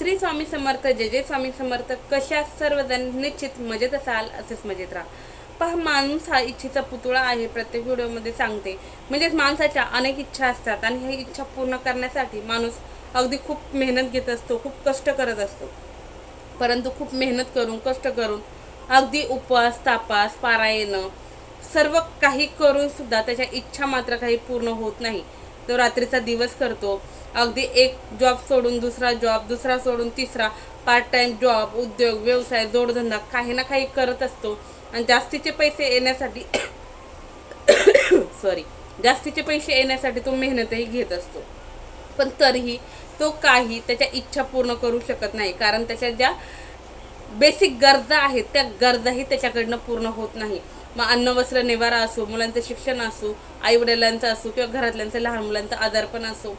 श्री स्वामी समर्थ जय जय स्वामी समर्थ कशा सर्वजण निश्चित मजेत असाल असेच मजेत राहा. पहा माणूस हा इच्छेचा पुतळा आहे प्रत्येक व्हिडिओमध्ये सांगते. म्हणजेच माणसाच्या अनेक इच्छा असतात आणि ह्या इच्छा पूर्ण करण्यासाठी माणूस अगदी खूप मेहनत घेत असतो खूप कष्ट करत असतो. परंतु खूप मेहनत करून कष्ट करून अगदी उपवास तापास पारायणं सर्व काही करून सुद्धा त्याच्या इच्छा मात्र काही पूर्ण होत नाही. तो रात्रीचा दिवस करतो. अगदी एक जॉब सोडून दुसरा जॉब दुसरा सोडून तिसरा पार्ट टाइम जॉब उद्योग व्यवसाय जोडधंदा काही ना काही करत असतो. आणि जास्तीचे पैसे येण्यासाठी सॉरी जास्तीचे पैसे येण्यासाठी तो मेहनतही घेत असतो. पण तरीही तो काही त्याच्या इच्छा पूर्ण करू शकत नाही. कारण त्याच्या ज्या बेसिक गरजा आहेत त्या गरजाही त्याच्याकडनं पूर्ण होत नाही. मग अन्न वस्त्र निवारा असो मुलांचं शिक्षण असो आईवडिलांचं असो किंवा घरातल्यांचं लहान मुलांचं आजारपण असो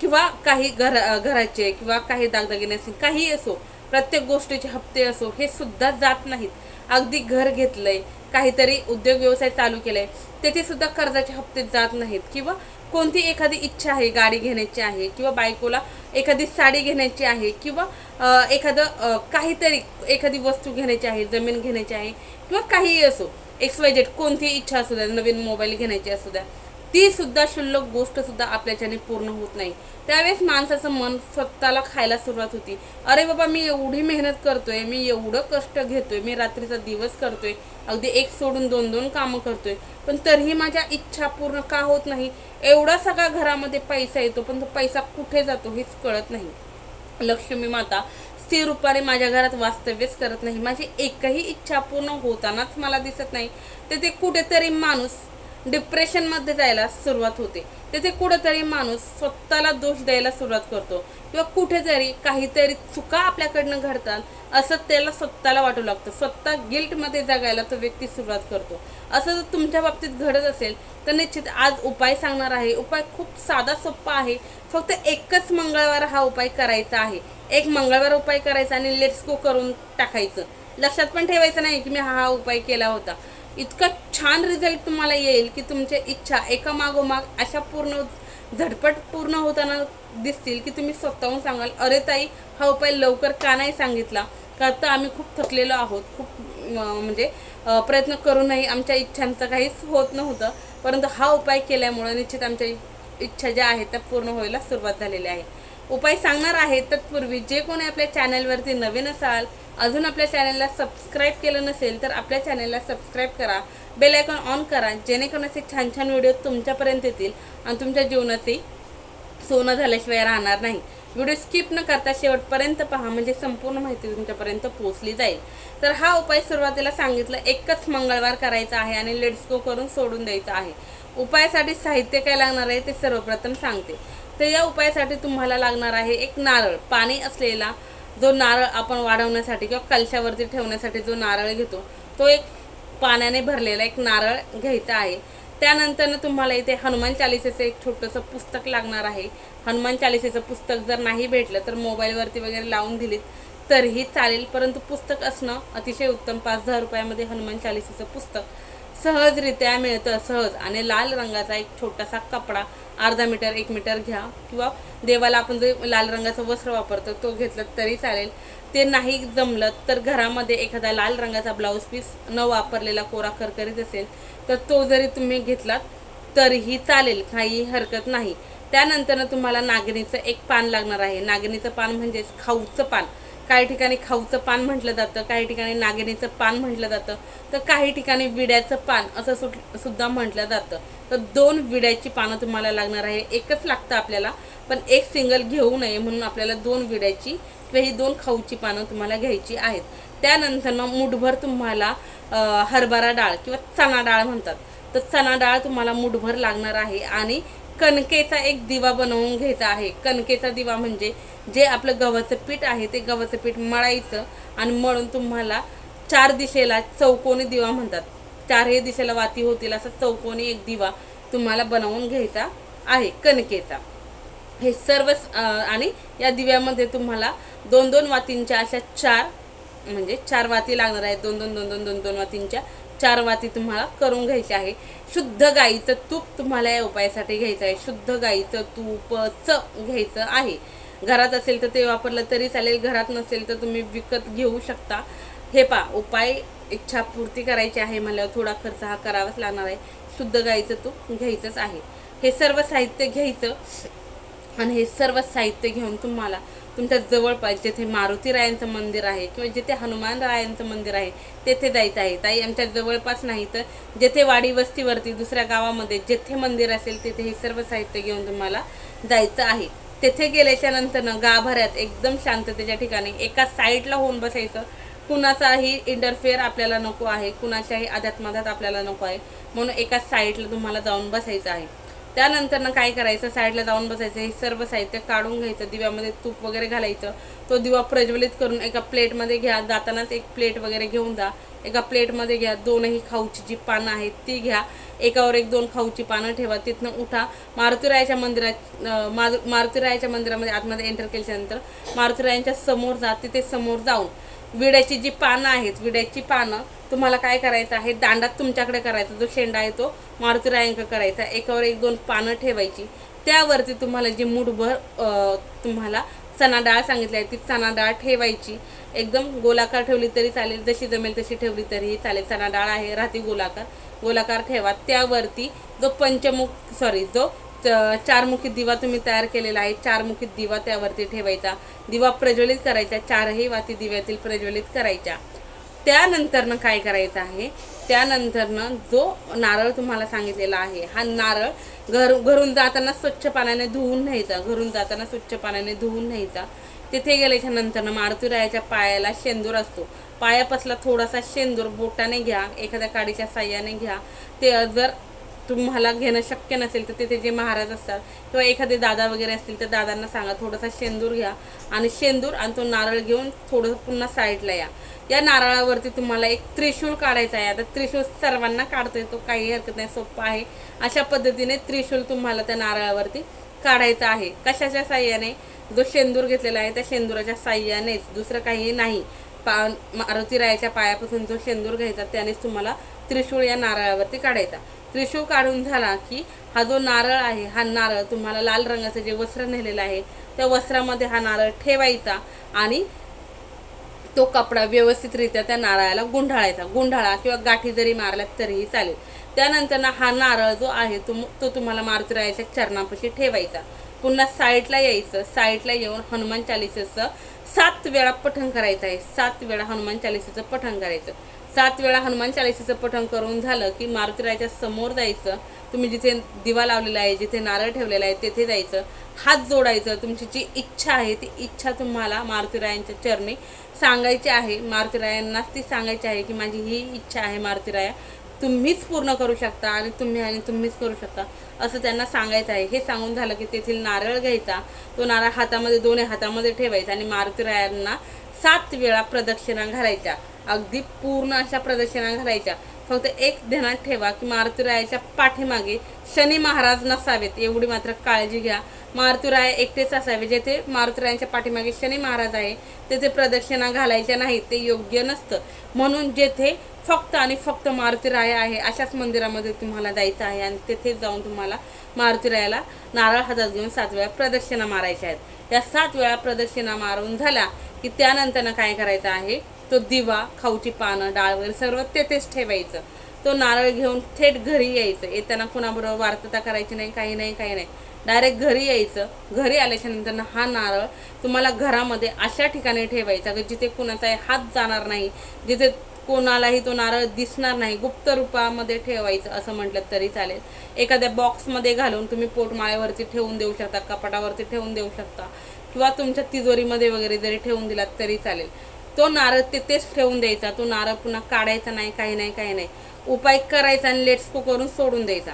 किंवा काही घर घराचे किंवा काही दागदागिने असतील काहीही असो प्रत्येक गोष्टीचे हप्ते असो हे सुद्धा जात नाहीत. अगदी घर घेतलंय काहीतरी उद्योग व्यवसाय चालू केलाय तेथे सुद्धा कर्जाचे हप्ते जात नाहीत. किंवा कोणती एखादी इच्छा आहे गाडी घेण्याची आहे किंवा बायकोला एखादी साडी घेण्याची आहे किंवा एखादं काहीतरी एखादी वस्तू घेण्याची आहे जमीन घेण्याची आहे किंवा काहीही असो एक्स वाय जेड कोणतीही इच्छा असू द्या नवीन मोबाईल घेण्याची असू द्या ती सुद्धा क्षुल्लक गोष्ट सुद्धा आपल्याच्याने पूर्ण होत नाही. त्यावेळेस माणसाचं मन स्वतःला खायला सुरुवात होती. अरे बाबा मी एवढी मेहनत करतोय मी एवढं कष्ट घेतोय मी रात्रीचा दिवस करतोय अगदी एक सोडून दोन दोन कामं करतोय पण तरीही माझ्या इच्छा पूर्ण का होत नाही? एवढा सगळा घरामध्ये पैसा येतो पण तो पैसा कुठे जातो हेच कळत नाही. लक्ष्मी माता स्थिर रूपाने माझ्या घरात वास्तव्यच करत नाही. माझी एकही इच्छा पूर्ण होतानाच मला दिसत नाही. तेथे कुठेतरी माणूस डिप्रेशनमध्ये जायला सुरुवात होते. तेथे कुठेतरी माणूस स्वतःला दोष द्यायला सुरुवात करतो. किंवा कुठेतरी काहीतरी चुका आपल्याकडनं घडतात असं त्याला स्वतःला वाटू लागतं. स्वतः गिल्टमध्ये जगायला तो व्यक्ती सुरुवात करतो. असं जर तुमच्या बाबतीत घडत असेल तर निश्चित आज उपाय सांगणार आहे. उपाय खूप साधा सोपा आहे. फक्त एकच मंगळवार हा उपाय करायचा आहे. एक मंगळवार उपाय करायचा आणि लेट्स गो करून टाकायचं. लक्षात पण ठेवायचं नाही की मी हा हा उपाय केला होता. इतका छान रिझल्ट तुम्हाला येईल की तुमच्या इच्छा एका मागोमाग अशा पूर्ण झटपट पूर्ण होताना दिसतील की तुम्ही स्वतःहून सांगाल अरे ताई हा उपाय लवकर का नाही सांगितला? का तर आम्ही खूप थकलेलो आहोत. खूप म्हणजे प्रयत्न करूनही आमच्या इच्छांचं काहीच होत नव्हतं. परंतु हा उपाय केल्यामुळे निश्चित आमच्या इच्छा ज्या आहेत त्या पूर्ण व्हायला सुरुवात झालेली आहे. उपाय सांगणार आहे तत्पूर्वी जे कोणी आपल्या चॅनलवरती नवीन असाल अजून आपल्या चॅनलला सबस्क्राईब केलं नसेल तर आपल्या चॅनलला सबस्क्राईब करा. बेल आयकॉन ऑन करा जेणेकरून असे छान छान व्हिडिओ तुमच्यापर्यंत येतील आणि तुमच्या जीवनाचे सोनं झाल्याशिवाय राहणार नाही. व्हिडिओ स्किप न करता शेवटपर्यंत पहा म्हणजे संपूर्ण माहिती तुमच्यापर्यंत पोहोचली जाईल. तर हा उपाय सुरुवातीला सांगितलं एकच मंगळवार करायचा आहे आणि लेट्स गो करून सोडून द्यायचा आहे. उपायासाठी साहित्य काय लागणार आहे ते सर्वप्रथम सांगते. तर या उपायासाठी तुम्हाला लागणार आहे एक नारळ. पाणी असलेला जो नारळ आपण वाढवण्यासाठी किंवा कलशावरती ठेवण्यासाठी जो नारळ घेतो तो एक पाण्याने भरलेला एक नारळ घ्यायचा आहे. त्यानंतर तुम्हाला इथे हनुमान चालिसेचं एक छोटंसं पुस्तक लागणार आहे. हनुमान चालिसेचं पुस्तक जर नाही भेटलं तर मोबाईलवरती वगैरे लावून दिलीत तरीही चालेल. परंतु पुस्तक असणं अतिशय उत्तम. पाच दहा रुपयामध्ये हनुमान चालिसेचं पुस्तक सहजरित्या मिळतं सहज. आणि लाल रंगाचा एक छोटासा कपडा अर्धा मीटर एक मीटर घ्या. किंवा देवाला आपण जे लाल रंगाचं वस्त्र वापरतो तो घेतलं तरी चालेल. ते नाही जमलं तर घरामध्ये एखादा लाल रंगाचा ब्लाऊज पीस न वापरलेला कोरा करकरीत असेल तर तो जरी तुम्ही घेतलात तरीही चालेल. काही हरकत नाही. त्यानंतर तुम्हाला नागिणीचं एक पान लागणार आहे. नागिणीचं पान म्हणजेच खाऊचं पान. काही ठिकाणी खाऊचं पान म्हटलं जातं काही ठिकाणी नागिनीचं पान म्हटलं जातं तर काही ठिकाणी विड्याचं पान असं सुट सुद्धा म्हटलं जातं. तर दोन विड्याची पानं तुम्हाला लागणार आहे. एकच लागतं आपल्याला पण एक सिंगल घेऊ नये म्हणून आपल्याला दोन विड्याची किंवा ही दोन खाऊची पानं तुम्हाला घ्यायची आहेत. त्यानंतर मग मुठभर तुम्हाला हरभरा डाळ किंवा चणा डाळ म्हणतात. तर चणा डाळ तुम्हाला मुठभर लागणार आहे आणि कणकेचा एक दिवा बनवून घ्यायचा आहे. कणकेचा दिवा म्हणजे जे आपलं गव्हाचं पीठ आहे ते गव्हाचं पीठ मळायचं आणि मळून तुम्हाला चार दिशेला चौकोनी दिवा म्हणतात. चारही दिशेला वाती होतील असा चौकोनी एक दिवा तुम्हाला बनवून घ्यायचा आहे कणकेचा. हे सर्व आणि या दिव्यामध्ये तुम्हाला दोन दोन वातींच्या अशा चार म्हणजे चार वाती लागणार आहेत. दोन दोन दोन दोन दोन दोन वातींच्या चार वाती तुम्हाला करून घ्यायची आहे. शुद्ध गाईचं तूप तुम्हाला या उपायासाठी घ्यायचं आहे. शुद्ध गाईचं तूपचं घ्यायचं आहे. घरात असेल तर ते वापरलं तरी चालेल. घरात नसेल तर तुम्ही विकत घेऊ शकता. हे पा उपाय इच्छापूर्ती करायची आहे म्हणल्यावर थोडा खर्च हा करावाच लागणार आहे. शुद्ध गाईचं तूप घ्यायचंच आहे. हे सर्व साहित्य घ्यायचं आणि हे सर्व साहित्य घेऊन तुम्हाला तुमच्या जवळपास जेथे मारुती रायांचं मंदिर आहे किंवा जिथे हनुमान रायांचं मंदिर आहे तेथे जायचं आहे. ताई आमच्या जवळपास नाही तर जेथे वाडी वस्तीवरती दुसऱ्या गावामध्ये जेथे मंदिर असेल तेथे हे सर्व साहित्य घेऊन तुम्हाला जायचं आहे. तेथे गेल्याच्या नंतरनं गाभाऱ्यात एकदम शांततेच्या ठिकाणी एका साईडला होऊन बसायचं. कुणाचाही इंटरफेअर आपल्याला नको आहे कुणाच्याही अध्यात्मात आपल्याला नको आहे म्हणून एका साईडला तुम्हाला जाऊन बसायचं आहे. त्यानंतर ना काय करायचं साईडला जाऊन बसायचं हे सर्व साहित्य काढून घ्यायचं दिव्यामध्ये तूप वगैरे घालायचं. तो दिवा प्रज्वलित करून एका प्लेटमध्ये घ्या जातानाच एक प्लेट वगैरे घेऊन जा. एका प्लेटमध्ये घ्या दोनही खाऊची जी पानं आहेत ती घ्या. एकावर एक दोन खाऊची पानं ठेवा तिथनं उठा. मारुतीरायाच्या मंदिरात मा मारु- मारुतीरायाच्या मंदिरामध्ये आतमध्ये एंटर केल्यानंतर मारुतीरायांच्या समोर जा तिथे समोर जाऊन. विड्याची जी पानं आहेत विड्याची पानं तुम्हाला काय करायचं आहे? दांडात तुमच्याकडे करायचा जो शेंडा आहे तो मारुतीरायांक करायचा. एकावर एक दोन पानं ठेवायची. त्यावरती तुम्हाला जी मुठभर तुम्हाला चणा डाळ सांगितली आहे ती चणा डाळ ठेवायची. एकदम गोलाकार ठेवली तरी चालेल जशी जमेल तशी ठेवली तरीही चालेल. चणा डाळ आहे राहती गोलाकार. गोलाकार ठेवा. त्यावरती जो पंचमुख सॉरी जो च- चारमुखी दिवा तुम्ही तयार केलेला आहे चारमुखी दिवा त्यावरती ठेवायचा. दिवा प्रज्वलित करायचा. चारही वाती दिव्यातील प्रज्वलित करायच्या. त्यानंतरनं काय करायचं आहे? त्यानंतरनं जो नारळ तुम्हाला सांगितलेला आहे हा नारळ घर घरून जाताना स्वच्छ पाण्याने धुवून न्यायचा घरून जाताना स्वच्छ पाण्याने धुवून न्यायचा. तिथे गेल्याच्या नंतरनं मारुतीरायाच्या पायाला शेंदूर असतो. पायापासला थोडासा शेंदूर बोटाने घ्या एखाद्या काडीच्या साह्याने घ्या. ते जर तुम्हाला घेणं शक्य नसेल तर तिथे जे महाराज असतात किंवा एखादे दादा वगैरे असतील तर दादांना सांगा थोडासा शेंदूर घ्या. आणि शेंदूर आणि तो नारळ घेऊन थोडं पुन्हा साईडला या. या नारळावरती तुम्हाला एक त्रिशूळ काढायचा आहे. आता त्रिशूळ सर्वांना काढता येतो काही हरकत नाही सोपं आहे. अशा पद्धतीने त्रिशूळ तुम्हाला त्या नारळावरती काढायचा आहे. कशाच्या साह्याने? जो शेंदूर घेतलेला आहे त्या शेंदुराच्या साह्यानेच. दुसरं काही नाही. पा मारुतीरायाच्या पायापासून जो शेंदूर घ्यायचा त्यानेच तुम्हाला त्रिशूळ या नारळावरती काढायचा. त्रिशूळ काढून झाला की हा जो नारळ आहे हा नारळ तुम्हाला लाल रंगाचं जे वस्त्र नेलेलं आहे त्या वस्त्रामध्ये हा नारळ ठेवायचा आणि तो कपडा व्यवस्थितरित्या त्या नारळाला गुंढाळायचा गुंढाळा किंवा गाठी जरी मारल्यात तरीही चालेल. त्यानंतर ना हा नारळ जो आहे तो तो तुम्हाला मारुतीरायाच्या चरणापाशी ठेवायचा. पुन्हा साईडला यायचं. साईडला येऊन हनुमान चालिसेचं सात वेळा पठण करायचं आहे. सात वेळा हनुमान चालिसेचं पठण करायचं. सात वेळा हनुमान चालिसेचं पठण करून झालं की मारुतीरायाच्या समोर जायचं. तुम्ही जिथे दिवा लावलेला आहे जिथे नारळ ठेवलेला आहे तेथे जायचं. हात जोडायचं. तुमची जी इच्छा आहे ती इच्छा तुम्हाला मारुतीरायांच्या चरणी सांगायची आहे. मारुतीरायांनाच ती सांगायची आहे की माझी ही इच्छा आहे मारुतीराया. तुम्हीच पूर्ण करू शकता आणि तुम्ही आणि तुम्हीच करू शकता असं त्यांना सांगायचं आहे. हे सांगून झालं की तेथील नारळ घ्यायचा. तो नारळ हातामध्ये दोन्ही हातामध्ये ठेवायचा आणि मारुतीरायांना सात वेळा प्रदक्षिणा घालायच्या. अगदी पूर्ण अशा प्रदक्षिणा घालायच्या. फक्त एक ध्यानात ठेवा की मारुतीरायाच्या पाठीमागे शनी महाराज नसावेत एवढी मात्र काळजी घ्या. मारुतीराय एकटेच असावे जेथे मारुतीरायांच्या पाठीमागे शनी महाराज आहे तेथे प्रदक्षिणा घालायच्या नाहीत ते योग्य नसतं. म्हणून जेथे फक्त आणि फक्त मारुतीराय आहे अशाच मंदिरामध्ये तुम्हाला जायचं आहे आणि तेथे जाऊन तुम्हाला मारुतीरायाला नारळ हातात घेऊन सात वेळा प्रदक्षिणा मारायच्या आहेत. त्या सात वेळा प्रदक्षिणा मारून झाल्या की त्यानंतरनं काय करायचं आहे? तो दिवा खाऊची पानं डाळ वगैरे सर्व तेथेच ठेवायचं. तो नारळ घेऊन थेट घरी यायचं. येताना कुणाबरोबर वार्तता करायची नाही काही नाही काही नाही. डायरेक्ट घरी यायचं. घरी आल्याच्यानंतर हा नारळ तुम्हाला घरामध्ये अशा ठिकाणी ठेवायचा की जिथे कुणाचाही हात जाणार नाही जिथे कोणालाही तो नारळ दिसणार नाही गुप्त रूपामध्ये ठेवायचं असं म्हटलं तरी चालेल. एखाद्या बॉक्समध्ये घालून तुम्ही पोटमाळ्यावरती ठेवून देऊ शकता कपाटावरती ठेवून देऊ शकता किंवा तुमच्या तिजोरीमध्ये वगैरे जरी ठेवून दिलात तरी चालेल. तो नारळ तिथेच ठेवून द्यायचा. तो नारळ पुन्हा काढायचा नाही काही नाही काही नाही. उपाय करायचा आणि लेट्स को करून सोडून द्यायचा.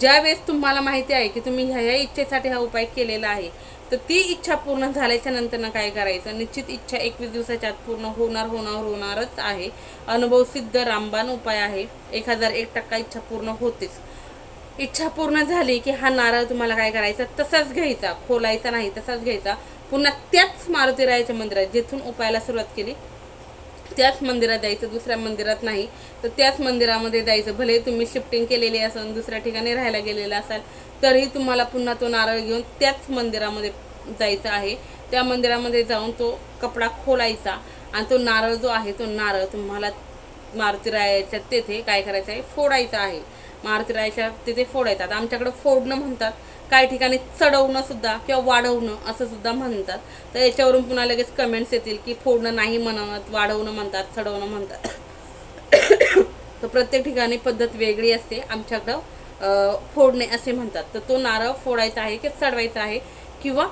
ज्यावेळेस तुम्हाला माहिती आहे की तुम्ही ह्या ह्या इच्छेसाठी हा उपाय केलेला आहे तर ती इच्छा पूर्ण झाल्याच्यानंतर ना काय करायचं? निश्चित इच्छा एकवीस दिवसाच्या आत पूर्ण होणार होणार होणारच आहे. अनुभव सिद्ध रामबाण उपाय आहे. एक हजार एक टक्का इच्छा पूर्ण होतेच. इच्छा पूर्ण झाली की हा नारळ तुम्हाला काय करायचा? तसाच घ्यायचा. खोलायचा नाही तसाच घ्यायचा. पुन्हा त्याच मारुतीरायाच्या मंदिरात जिथून उपायाला सुरुवात केली त्याच मंदिरात जायचं दुसऱ्या मंदिरात नाही तर त्याच मंदिरामध्ये जायचं. भले तुम्ही शिफ्टिंग केलेली असाल दुसऱ्या ठिकाणी राहायला गेलेला असाल तरीही तुम्हाला पुन्हा तो नारळ घेऊन त्याच मंदिरामध्ये जायचं आहे. त्या मंदिरामध्ये जाऊन तो कपडा खोलायचा आणि तो नारळ जो आहे तो नारळ तुम्हाला मारुतीरायाच्या तेथे काय करायचं आहे फोडायचा आहे. मारुतीरायाच्या तिथे फोडायचा. आता आमच्याकडे फोडणं म्हणतात काही ठिकाणी चढवणं सुद्धा किंवा वाढवणं असं सुद्धा म्हणतात. तर याच्यावरून पुन्हा लगेच कमेंट्स येतील की फोडणं नाही म्हणत वाढवणं म्हणतात चढवणं म्हणतात. तर प्रत्येक ठिकाणी पद्धत वेगळी असते. आमच्याकडं फोडणे असे म्हणतात. तर तो नारळ फोडायचा आहे की चढवायचा आहे किंवा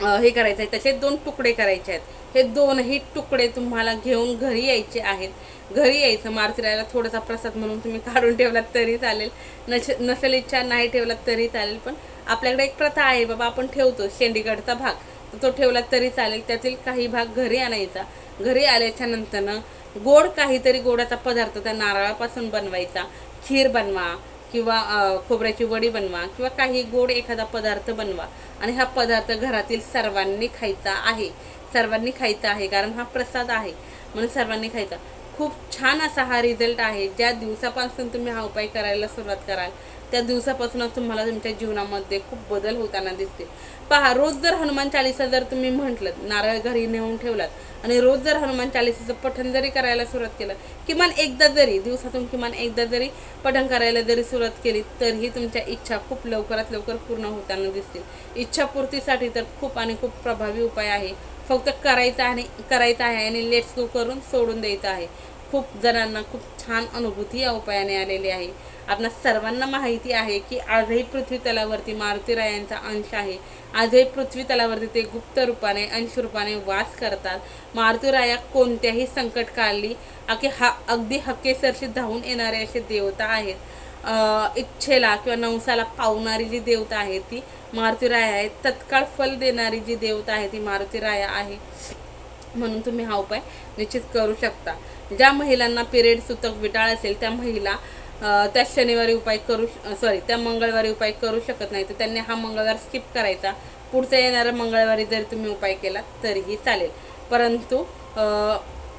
हे करायचं आहे. त्याचे दोन तुकडे करायचे आहेत. हे दोनही तुकडे तुम्हाला घेऊन घरी यायचे आहेत. घरी यायचं. मारुतीरायाला थोडासा प्रसाद म्हणून तुम्ही काढून ठेवलात तरी चालेल. नश नसेल इच्छा नाही ठेवलात तरी चालेल. पण आपल्याकडे एक प्रथा आहे बाबा आपण ठेवतो शेंडीगडचा भाग. तर तो ठेवला तरी चालेल. त्यातील काही भाग घरी आणायचा. घरी आल्याच्या नंतरनं गोड काहीतरी गोडाचा पदार्थ त्या नारळापासून बनवायचा. खीर बनवा किंवा खोबऱ्याची वडी बनवा किंवा काही गोड एखादा पदार्थ बनवा. आणि हा पदार्थ घरातील सर्वांनी खायचा आहे. सर्वांनी खायचा आहे कारण हा प्रसाद आहे. म्हणून सर्वांनी खायचा. खूप छान असा हा रिझल्ट आहे. ज्या दिवसापासून तुम्ही हा उपाय करायला सुरुवात कराल त्या दिवसापासूनच तुम्हाला तुमच्या जीवनामध्ये खूप बदल होताना दिसतील. पहा रोज जर हनुमान चालिसा जर तुम्ही म्हटलं नारळ घरी नेऊन ठेवलात आणि रोज जर हनुमान चालिसेचं पठण जरी करायला सुरुवात केलं किमान एकदा जरी दिवसातून किमान एकदा जरी पठण करायला जरी सुरुवात केली तरीही तुमच्या इच्छा खूप लवकरात लवकर पूर्ण होताना दिसतील. इच्छापूर्तीसाठी तर खूप आणि खूप प्रभावी उपाय आहे. फक्त करायचा आणि करायचा आहे आणि लेट्स गो करून सोडून द्यायचं आहे. खूप जणांना खूप छान अनुभूती या उपायाने आलेली आहे. आपणा सर्वांना माहिती आहे की आजही पृथ्वी तलावरती मारुतीरायांचा अंश आहे. आजही पृथ्वी तलावरती ते गुप्त रूपाने अंश रूपाने वास करतात. मारुतीराया कोणत्याही संकट काढली अगदी हा अगदी हक्केसरशी धावून येणारे असे देवता आहेत. इच्छेला किंवा नवसाला पावणारी जी देवता आहे ती मारुतीराया आहे तत्काळ फल देणारी जी देवता आहे ती मारुतीराया आहे. म्हणून तुम्ही हा उपाय निश्चित करू शकता. ज्या महिलांना पिरियड सुतक विटाळ असेल त्या महिला त्या शनिवारी उपाय करू सॉरी त्या मंगळवारी उपाय करू शकत नाही तर त्यांनी हा मंगळवार स्किप करायचा. पुढच्या येणाऱ्या मंगळवारी जरी तुम्ही उपाय केला तरीही चालेल. परंतु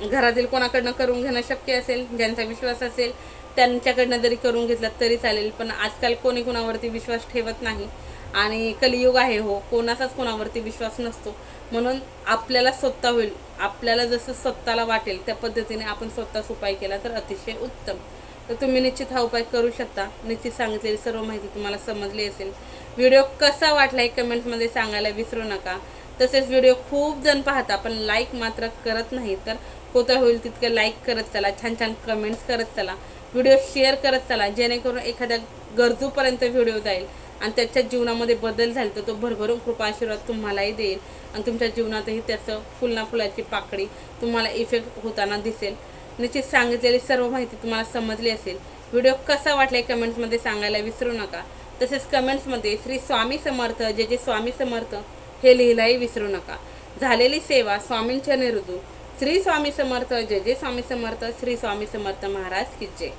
घरातील कोणाकडनं करून घेणं शक्य असेल ज्यांचा विश्वास असेल त्यांच्याकडनं जरी करून घेतला तरी चालेल. पण आजकाल कोणी कोणावरती विश्वास ठेवत नाही. आणि कलियुग आहे हो कोणाचाच कोणावरती विश्वास नसतो. म्हणून आपल्याला स्वतः होईल. आपल्याला जसं स्वतःला वाटेल त्या पद्धतीने आपण स्वतःच उपाय केला तर अतिशय उत्तम. तर तुम्ही निश्चित हा उपाय करू शकता. निश्चित सांगितलेली सर्व माहिती तुम्हाला समजली असेल. व्हिडिओ कसा वाटला हे कमेंट्समध्ये सांगायला विसरू नका. तसेच व्हिडिओ खूप जण पाहता पण लाईक मात्र करत नाही. तर होता होईल तितकं लाईक करत चला छान छान कमेंट्स करत चला. व्हिडिओ शेअर करत चला जेणेकरून एखाद्या गरजूपर्यंत व्हिडिओ जाईल. आणि त्याच्या जीवनामध्ये बदल झाले तर तो भरभरून कृपा आशीर्वाद तुम्हालाही देईल. आणि तुमच्या जीवनातही त्याचं फुलना फुलाची पाकळी तुम्हाला इफेक्ट होताना दिसेल. निश्चित सांगितलेली सर्व माहिती तुम्हाला समजली असेल. व्हिडिओ कसा वाटला कमेंट्समध्ये सांगायला विसरू नका. तसेच कमेंट्समध्ये श्री स्वामी समर्थ जे जे स्वामी समर्थ हे लिहिलाही विसरू नका. झालेली सेवा स्वामींच्या निरुजू श्री स्वामी समर्थ जय जय स्वामी समर्थ श्री स्वामी समर्थ महाराज की जय.